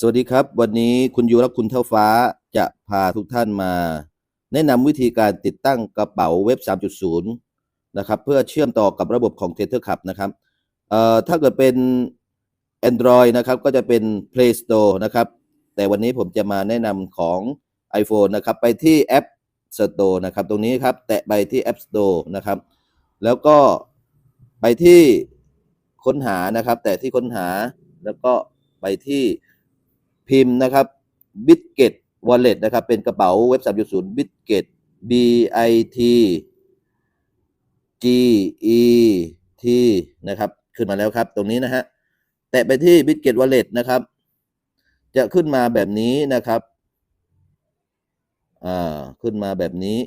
สวัสดีครับ วันนี้คุณยูและคุณเท่าฟ้าจะพาทุกท่านมา แนะนำวิธีการติดตั้งกระเป๋าเว็บ 3.0 นะครับ เพื่อเชื่อมต่อกับระบบของ t e t h e r Club นะครับเอ่อถ้าเกิดเป็น Android นะครับก็จะเป็น Play Store นะครับ แต่วันนี้ผมจะมาแนะนำของ iPhone นะครับ ไปที่ App Store นะครับ ตรงนี้ครับ แตะไปที่ App Store นะครับ แล้วก็ไปที่ค้นหานะครับ แต่ที่ค้นหาแล้วก็ไปที่ พิมพ์นะครับ Bitget Wallet นะครับ เป็นกระเป๋าเว็บ3.0 Bitget B I T G E T นะครับ ขึ้นมาแล้วครับ ตรงนี้นะฮะ แตะไปที่ Bitget Wallet นะครับ จะขึ้นมาแบบนี้นะครับ อ่า ขึ้นมาแบบนี้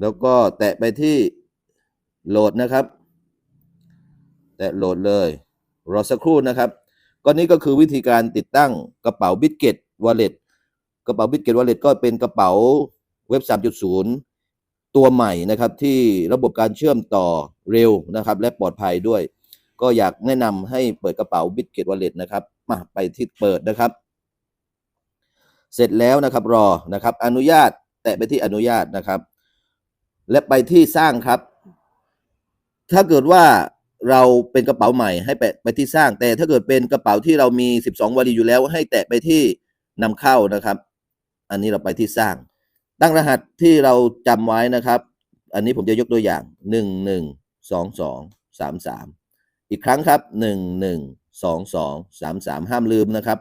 แล้วก็แตะไปที่โหลดนะครับ แตะโหลดเลย รอสักครู่นะครับ ก็นี่ก็คือวิธีการติดตั้งกระเป๋า Bitget Wallet กระเป๋า Bitget Wallet ก็เป็นกระเป๋าเว็บ 3.0 ตัวใหม่นะครับที่ระบบการเชื่อมต่อเร็วนะครับ และปลอดภัยด้วย ก็อยากแนะนำให้เปิดกระเป๋า Bitget Wallet นะครับมาไปที่เปิดนะครับ เสร็จแล้วนะครับรอนะครับ อนุญาตแตะไปที่อนุญาตนะครับ และไปที่สร้างครับ ถ้าเกิดว่า เราเป็นกระเป๋าใหม่ให้แปะไปที่สร้าง แต่ถ้าเกิดเป็นกระเป๋าที่เรามี 12วลีอยู่แล้ว ให้แตะไปที่นำเข้านะครับ อันนี้เราไปที่สร้าง ตั้งรหัสที่เราจำไว้นะครับ อันนี้ผมจะยกตัวอย่าง 1 1 2 2 3 3 อีกครั้งครับ 1 1 2 2 3 3 ห้ามลืมนะครับ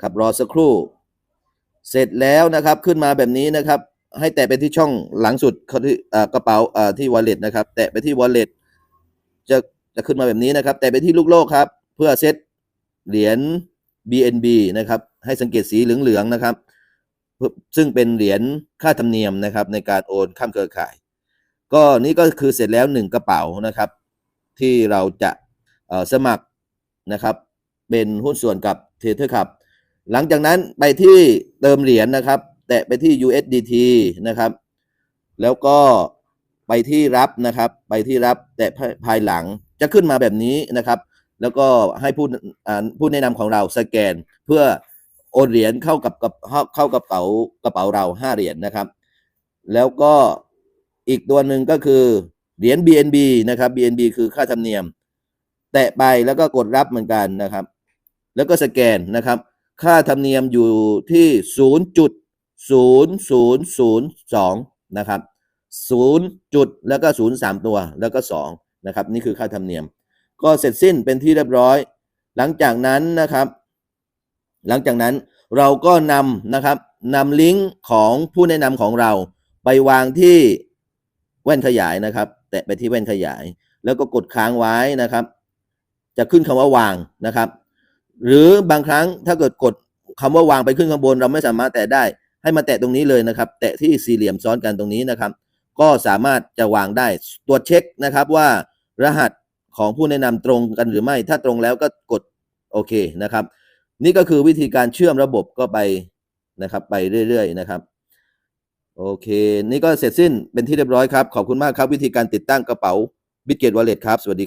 ครับรอสักครู่ เสร็จแล้วนะครับขึ้นมาแบบนี้นะครับ ให้แตะไปที่ช่องหลังสุดเขาที่กระเป๋าที่ wallet นะครับ แตะไปที่ wallet จะจะขึ้นมาแบบนี้นะครับ แตะไปที่ลูกโลกครับ เพื่อเซตเหรียญ BNB นะครับ ให้สังเกตสีเหลืองๆนะครับ ซึ่งเป็นเหรียญค่าธรรมเนียมนะครับ ในการโอนข้ามเครือข่าย ก็นี่ก็คือเสร็จแล้วหนึ่งกระเป๋านะครับ ที่เราจะสมัครนะครับเป็นหุ้นส่วนกับเทเทอร์ครับหลังจากนั้นไปที่เติมเหรียญนะครับ แตะไปที่ USDT นะครับ แล้วก็ไปที่รับนะครับ ไปที่รับแตะภายหลังจะขึ้นมาแบบนี้นะครับ แล้วก็ให้ผู้ผู้แนะนำของเราสแกนเพื่อโอนเหรียญเข้ากับเข้ากระเป๋ากระเป๋าเราห้าเหรียญนะครับ แล้วก็อีกตัวหนึ่งก็คือเหรียญ BNB นะครับ BNB คือค่าธรรมเนียม แตะไปแล้วก็กดรับเหมือนกันนะครับ แล้วก็สแกนนะครับ ค่าธรรมเนียมอยู่ที่ 0002นะครับ0จุดแล้วก็ 0 3 ตัวแล้วก็2นะครับนี่คือค่าธรรมเนียม ก็เสร็จสิ้นเป็นที่เรียบร้อย หลังจากนั้นนะครับ หลังจากนั้นเราก็นำนะครับนำลิงก์ของผู้แนะนำของเรา ไปวางที่แว่นขยายนะครับ แตะไปที่แว่นขยาย แล้วก็กดค้างไว้นะครับ จะขึ้นคำว่าวางนะครับ หรือบางครั้งถ้าเกิดกดคำว่าวางไปขึ้นข้างบน เราไม่สามารถแตะได้ ให้มาแตะตรงนี้เลยนะครับ แตะที่สี่เหลี่ยมซ้อนกันตรงนี้นะครับ ก็สามารถจะวางได้ตรวจเช็คนะครับว่ารหัสของผู้แนะนำตรงกันหรือไม่ ถ้าตรงแล้วก็กดโอเคนะครับ นี่ก็คือวิธีการเชื่อมระบบก็ไปนะครับ ไปเรื่อยๆนะครับ โอเค นี่ก็เสร็จสิ้นเป็นที่เรียบร้อยครับ ขอบคุณมากครับวิธีการติดตั้งกระเป๋า Bitget Wallet ครับ สวัสดี